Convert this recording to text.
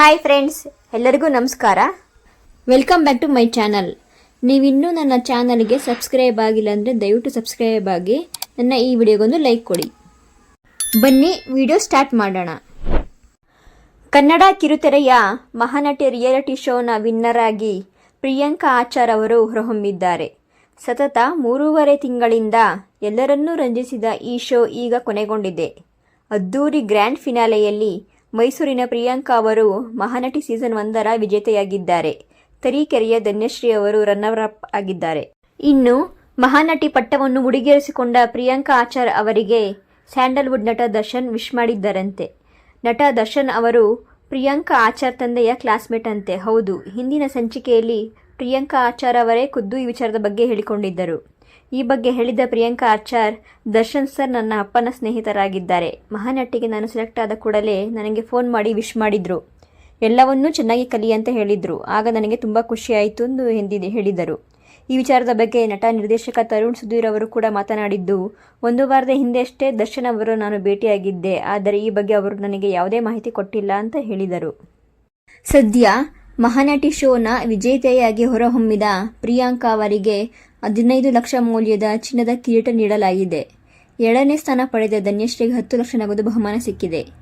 Hi friends ಎಲ್ಲರಿಗೂ ನಮಸ್ಕಾರ. Welcome back to my channel ನೀವಿನ್ನೂ ನನ್ನ ಚಾನಲ್ಗೆ ಸಬ್ಸ್ಕ್ರೈಬ್ ಆಗಿಲ್ಲ ಅಂದರೆ ದಯವಿಟ್ಟು ಸಬ್ಸ್ಕ್ರೈಬ್ ಆಗಿ. ನನ್ನ ಈ ವಿಡಿಯೋಗೊಂದು ಲೈಕ್ ಕೊಡಿ. ಬನ್ನಿ ವಿಡಿಯೋ ಸ್ಟಾರ್ಟ್ ಮಾಡೋಣ. ಕನ್ನಡ ಕಿರುತೆರೆಯ ಮಹಾನಟಿ ರಿಯಾಲಿಟಿ ಶೋನ ವಿನ್ನರ್ ಆಗಿ ಪ್ರಿಯಾಂಕಾ ಆಚಾರ್ ಅವರು ಹೊರಹೊಮ್ಮಿದ್ದಾರೆ. ಸತತ ಮೂರುವರೆ ತಿಂಗಳಿಂದ ಎಲ್ಲರನ್ನೂ ರಂಜಿಸಿದ ಈ ಶೋ ಈಗ ಕೊನೆಗೊಂಡಿದೆ. ಅದ್ದೂರಿ ಗ್ರ್ಯಾಂಡ್ ಫಿನಾಲೆಯಲ್ಲಿ ಮೈಸೂರಿನ ಪ್ರಿಯಾಂಕಾ ಅವರು ಮಹಾನಟಿ ಸೀಸನ್ ಒಂದರ ವಿಜೇತೆಯಾಗಿದ್ದಾರೆ. ತರೀಕೆರೆಯ ಧನ್ಯಶ್ರೀ ಅವರು ರನ್ನರ್ ಅಪ್ ಆಗಿದ್ದಾರೆ. ಇನ್ನು ಮಹಾನಟಿ ಪಟ್ಟವನ್ನು ಮುಡಿಗೇರಿಸಿಕೊಂಡ ಪ್ರಿಯಾಂಕಾ ಆಚಾರ್ ಅವರಿಗೆ ಸ್ಯಾಂಡಲ್ವುಡ್ ನಟ ದರ್ಶನ್ ವಿಶ್ ಮಾಡಿದ್ದರಂತೆ. ನಟ ದರ್ಶನ್ ಅವರು ಪ್ರಿಯಾಂಕಾ ಆಚಾರ್ ತಂದೆಯ ಕ್ಲಾಸ್ಮೇಟ್ ಅಂತೆ. ಹೌದು, ಹಿಂದಿನ ಸಂಚಿಕೆಯಲ್ಲಿ ಪ್ರಿಯಾಂಕಾ ಆಚಾರ್ ಅವರೇ ಖುದ್ದು ಈ ವಿಚಾರದ ಬಗ್ಗೆ ಹೇಳಿಕೊಂಡಿದ್ದರು. ಈ ಬಗ್ಗೆ ಹೇಳಿದ ಪ್ರಿಯಾಂಕಾ ಆಚಾರ್, ದರ್ಶನ್ ಸರ್ ನನ್ನ ಅಪ್ಪನ ಸ್ನೇಹಿತರಾಗಿದ್ದಾರೆ. ಮಹಾನಟಿಗೆ ನಾನು ಸೆಲೆಕ್ಟ್ ಆದ ಕೂಡಲೇ ನನಗೆ ಫೋನ್ ಮಾಡಿ ವಿಶ್ ಮಾಡಿದ್ರು. ಎಲ್ಲವನ್ನೂ ಚೆನ್ನಾಗಿ ಕಲಿ ಅಂತ ಹೇಳಿದರು. ಆಗ ನನಗೆ ತುಂಬ ಖುಷಿಯಾಯಿತು ಎಂದು ಎಂದಿದೆ ಹೇಳಿದರು. ಈ ವಿಚಾರದ ಬಗ್ಗೆ ನಟ, ನಿರ್ದೇಶಕ ತರುಣ್ ಸುಧೀರ್ ಅವರು ಕೂಡ ಮಾತನಾಡಿದ್ದು, ಒಂದು ವಾರದ ಹಿಂದೆಯಷ್ಟೇ ದರ್ಶನ್ ಅವರು ನಾನು ಭೇಟಿಯಾಗಿದ್ದೆ, ಆದರೆ ಈ ಬಗ್ಗೆ ಅವರು ನನಗೆ ಯಾವುದೇ ಮಾಹಿತಿ ಕೊಟ್ಟಿಲ್ಲ ಅಂತ ಹೇಳಿದರು. ಸದ್ಯ ಮಹಾನಟಿ ಶೋನ ವಿಜೇತೆಯಾಗಿ ಹೊರಹೊಮ್ಮಿದ ಪ್ರಿಯಾಂಕಾ ಅವರಿಗೆ ಹದಿನೈದು ಲಕ್ಷ ಮೌಲ್ಯದ ಚಿನ್ನದ ಕಿರೀಟ ನೀಡಲಾಗಿದೆ. ಏಳನೇ ಸ್ಥಾನ ಪಡೆದ ಧನ್ಯಶ್ರೀಗೆ ಹತ್ತು ಲಕ್ಷ ನಗದು ಬಹುಮಾನ ಸಿಕ್ಕಿದೆ.